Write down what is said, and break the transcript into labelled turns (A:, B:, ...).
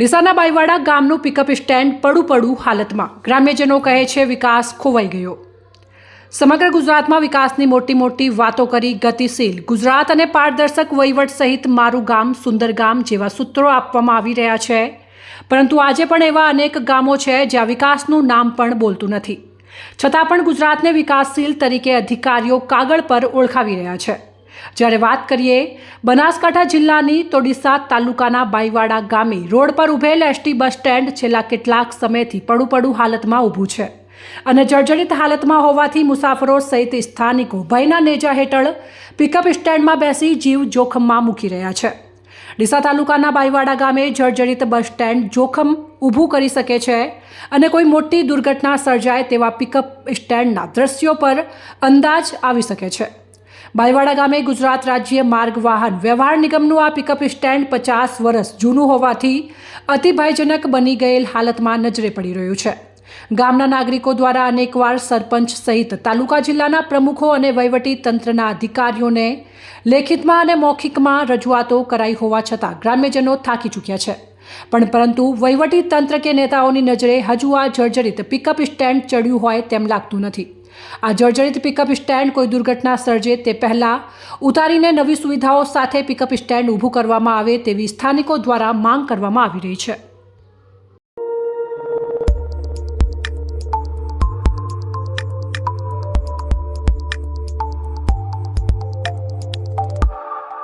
A: ડીસાના બાઈવાડા ગામનું pickup stand પડું પડું હાલતમાં. ગ્રામ્યજનો કહે છે, વિકાસ ખોવાઈ ગયો. સમગ્ર ગુજરાતમાં વિકાસની મોટી મોટી વાતો કરી ગતિશીલ. ગુજરાત અને પારદર્શક વહીવટ સહિત મારું ગામ સુંદર ગામ જેવા સૂત્રો આપવામાં આવી રહ્યા છે. પરંતુ આજે પણ એવા અનેક ગામો છે જ્યાં વિકાસનું નામ પણ બોલતું નથી. છતાં પણ ગુજરાતને વિકાસશીલ તરીકે અધિકારીઓ કાગળ પર ઓળખાવી રહ્યા છે. જ્યારે વાત કરીએ બનાસકાંઠા જિલ્લાની, તો ડીસા તાલુકાના બાઈવાડા ગામે રોડ પર ઉભેલ એસટી બસ સ્ટેન્ડ છેલ્લા કેટલાક સમયથી પડું પડું હાલતમાં ઊભું છે અને જર્જરિત હાલતમાં હોવાથી મુસાફરો સહિત સ્થાનિકો ભયના નેજા હેઠળ પિકઅપ સ્ટેન્ડમાં બેસી જીવ જોખમમાં મૂકી રહ્યા છે. ડીસા તાલુકાના બાઈવાડા ગામે જર્જરિત બસ સ્ટેન્ડ જોખમ ઊભું કરી શકે છે અને કોઈ મોટી દુર્ઘટના સર્જાય તેવા પિકઅપ સ્ટેન્ડના દ્રશ્યો પર અંદાજ આવી શકે છે. બાઈવાડા ગામે ગુજરાત રાજ્ય માર્ગ વાહન વ્યવહાર નિગમનું આ પિકઅપ સ્ટેન્ડ પચાસ વર્ષ જૂનું હોવાથી અતિભયજનક બની ગયેલ હાલતમાં નજરે પડી રહ્યું છે. ગામના નાગરિકો દ્વારા અનેકવાર સરપંચ સહિત તાલુકા જિલ્લાના પ્રમુખો અને વહીવટી તંત્રના અધિકારીઓને લેખિતમાં અને મૌખિકમાં રજૂઆતો કરાઈ હોવા છતાં ગ્રામ્યજનો થાકી ચૂક્યા છે. પણ પરંતુ વહીવટી તંત્ર કે નેતાઓની નજરે હજુ આ જર્જરિત પિકઅપ સ્ટેન્ડ ચડ્યું હોય તેમ લાગતું નથી. આ જર્જરિત પિકઅપ સ્ટેન્ડ કોઈ દુર્ઘટના સર્જે તે પહેલાં ઉતારીને નવી સુવિધાઓ સાથે પિકઅપ સ્ટેન્ડ ઊભું કરવામાં આવે તેવી સ્થાનિકો દ્વારા માંગ કરવામાં આવી રહી છે.